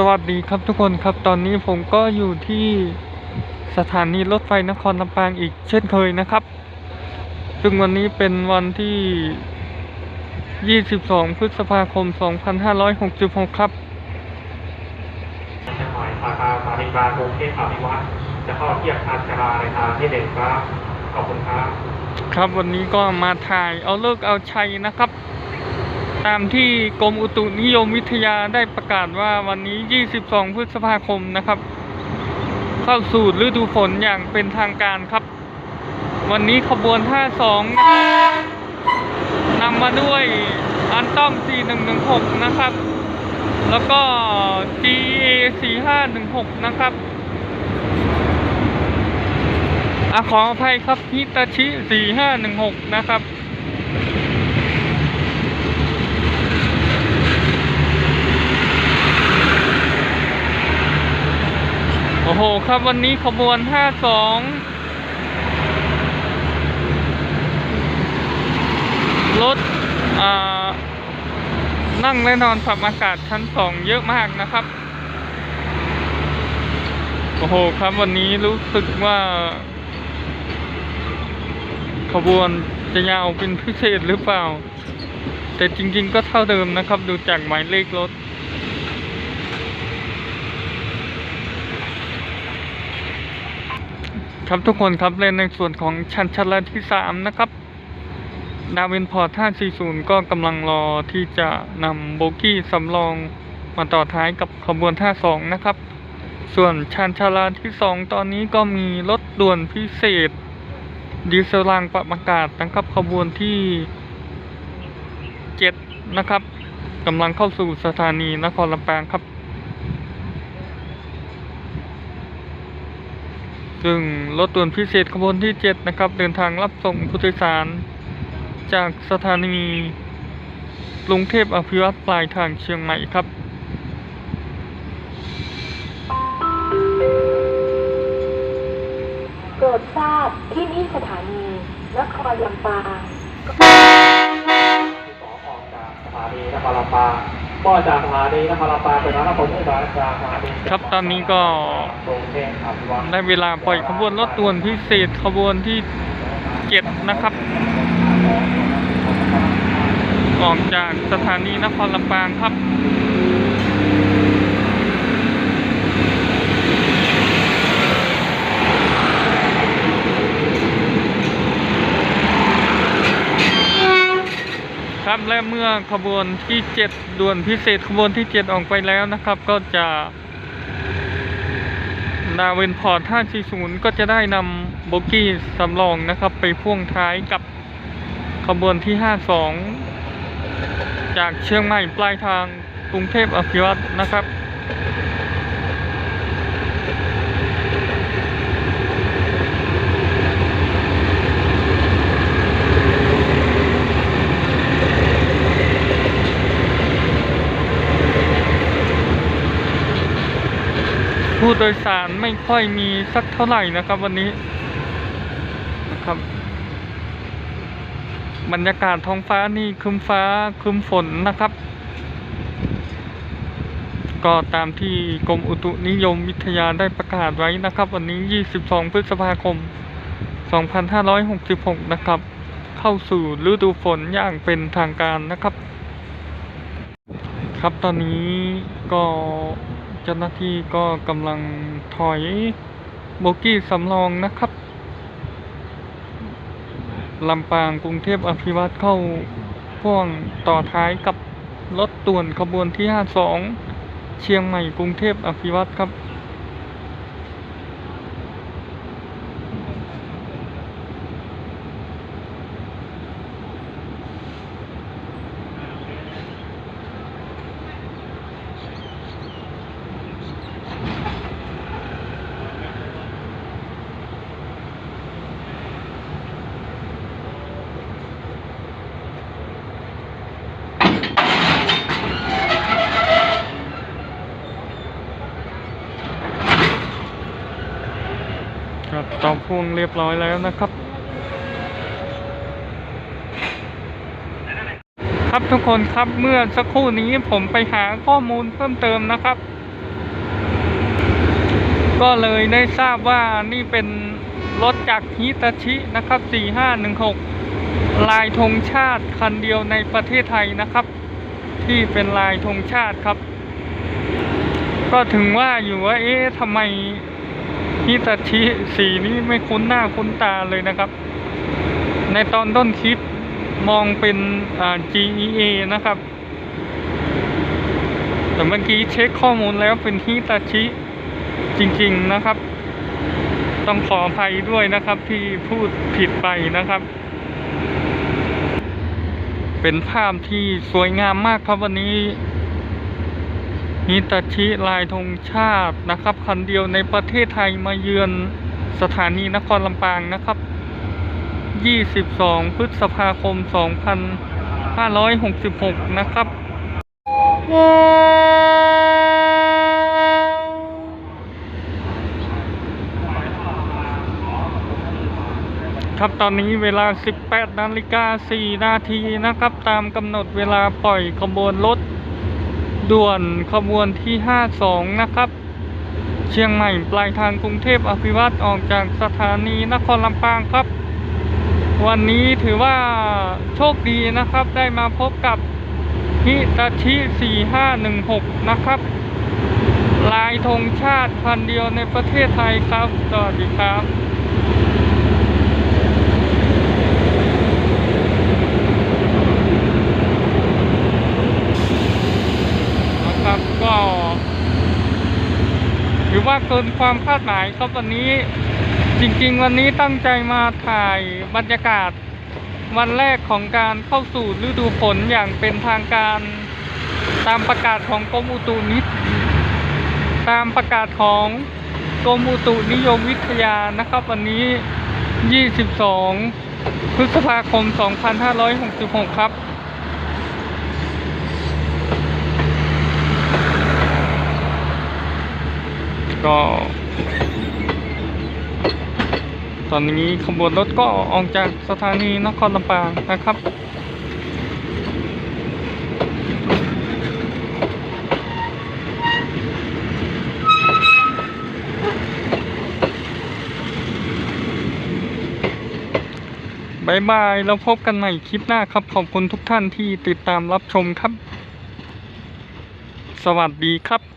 สวัสดีครับทุกคนครับตอนนี้ผมก็อยู่ที่สถานีรถไฟนครลำปางอีกเช่นเคยนะครับ ซึ่งวันนี้เป็นวันที่ 22 พฤษภาคม 2566 ครับเชียงใหม่สาขาสถานีกลางกรุงเทพอภิวัตรจะเข้าเทียบอัชราในทางที่เด่นครับ ขอบคุณครับ ครับวันนี้ก็มาถ่ายเอาเลิกษ์เอาชัยนะครับ ตามที่กรมอุตุนิยมวิทยาได้ประกาศว่าวันนี้ 22 พฤษภาคมนะครับ เข้าสู่ฤดูฝนอย่างเป็นทางการครับ วันนี้ขบวน 52 นะครับนำมาด้วยอันต้อม 4116 นะครับ แล้วก็ GA 4516 นะครับอขออภัยครับฮิตาชิ 4516 นะครับ โอ้โหครับวันนี้ขบวน 52 รถอ่านั่งและนอนปรับอากาศชั้น2เยอะมากนะครับ โอ้โหครับวันนี้รู้สึกว่า ขบวนจะยาวเป็นพิเศษหรือเปล่า แต่จริงๆก็เท่าเดิมนะครับ ดูจากหมายเลขรถ ครับทุกคนครับและในส่วนของชั้นชนละที่สามนะครับ ดาวินพอร์ต540 ก็กำลังรอที่จะนำโบกี้สำรองมาต่อท้ายกับขบวน52นะครับ ส่วนชานชาลาที่2ตอนนี้ก็มีรถด่วนพิเศษ ดีเซลรางปรับอากาศนะครับขบวนที่7นะครับกำลังเข้าสู่สถานีนครลำปางครับ ซึ่งรถด่วนพิเศษขบวนที่ 7 นะครับ เดินทางรับส่งผู้โดยสาร จากสถานีกรุงเทพอภิวัตรปลายทางเชียงใหม่ครับโปรดทราบที่นี่สถานีนครลำปางสอออกจากสถานีนครลำปาง ก็จากสถานีนครลำปางไปนครเทพจากสถานีครับตอนนี้ก็กรุงเทพอภิวัตรได้เวลาปล่อยขบวนรถด่วนพิเศษขบวนที่7นะครับออกจากสถานีนครลำปางครับ ครับและเมื่อขบวนที่ 7 ด่วนพิเศษขบวนที่ 7 ออกไปแล้วนะครับ ก็จะดาเวนพอร์ต540 ก็จะได้นำโบกี้สำรองนะครับ ไปพ่วงท้ายกับขบวนที่ 52 จากเชียงใหม่ปลายทางกรุงเทพอภิวัตนะครับ โดยสารไม่ค่อยมีสักเท่าไหร่นะครับวันนี้นะครับบรรยากาศท้องฟ้านี่คึมฟ้าคึมฝนนะครับ ก็ตามที่กรมอุตุนิยมวิทยาได้ประกาศไว้นะครับ วันนี้ 22 พฤษภาคม 2566 นะครับ เข้าสู่ฤดูฝนอย่างเป็นทางการนะครับ ครับตอนนี้ก็ เจ้าหน้าที่ก็กำลังถอยโบกี้สำรองนะครับลำปางกรุงเทพอภิวัตรเข้าพ่วงต่อท้ายกับรถต่วนขบวนที่ 52 เชียงใหม่กรุงเทพอภิวัตรครับ ครับต่อพ่วงเรียบร้อยแล้วนะครับ ครับทุกคนครับเมื่อสักครู่นี้ผมไปหาข้อมูลเพิ่มเติมนะครับ ก็เลยได้ทราบว่านี่เป็นรถจากฮิตาชินะครับ 4516 ลายธงชาติคันเดียวในประเทศไทยนะครับ ที่เป็นลายธงชาติครับ ก็ถึงว่าอยู่ว่าเอ๊ะทำไม ฮิตาชิสีนี้ไม่คุ้นหน้าคุ้นตาเลยนะครับ ในตอนต้นคลิปมองเป็นอ่า GEA นะครับ แต่เมื่อกี้เช็คข้อมูลแล้วเป็นฮิตาชิจริงๆนะครับ ต้องขออภัยด้วยนะครับที่พูดผิดไปนะครับ เป็นภาพที่สวยงามมากครับวันนี้ ฮิตาชิลายธงชาตินะครับ คันเดียวในประเทศไทยมาเยือนสถานีนครลำปางนะครับ 22 พฤษภาคม 2566 นะครับ ครับตอนนี้เวลา 18 นาฬิกา 4 นาทีนะครับ ตามกำหนดเวลาปล่อยขบวนรถ ด่วนขบวนที่ 52 นะครับ เชียงใหม่ปลายทางกรุงเทพอภิวัตออกจากสถานีนครลำปางครับ วันนี้ถือว่าโชคดีนะครับ ได้มาพบกับฮิตาชิ4516 นะครับ ลายธงชาติคันเดียวในประเทศไทยครับ สวัสดีครับ ก็ถือว่าเกินความคาดหมายครับวันนี้จริงๆ วันนี้ตั้งใจมาถ่ายบรรยากาศวันแรกของการเข้าสู่ฤดูฝนอย่างเป็นทางการตามประกาศของกรมอุตุนิตามประกาศของกรมอุตุนิยมวิทยานะครับ วันนี้ 22 พฤษภาคม 2566 ครับ ก็ ตอนนี้ขบวนรถก็ออกจากสถานีนครลำปางนะครับบายบาย แล้วพบกันใหม่คลิปหน้าครับ ขอบคุณทุกท่านที่ติดตามรับชมครับ สวัสดีครับ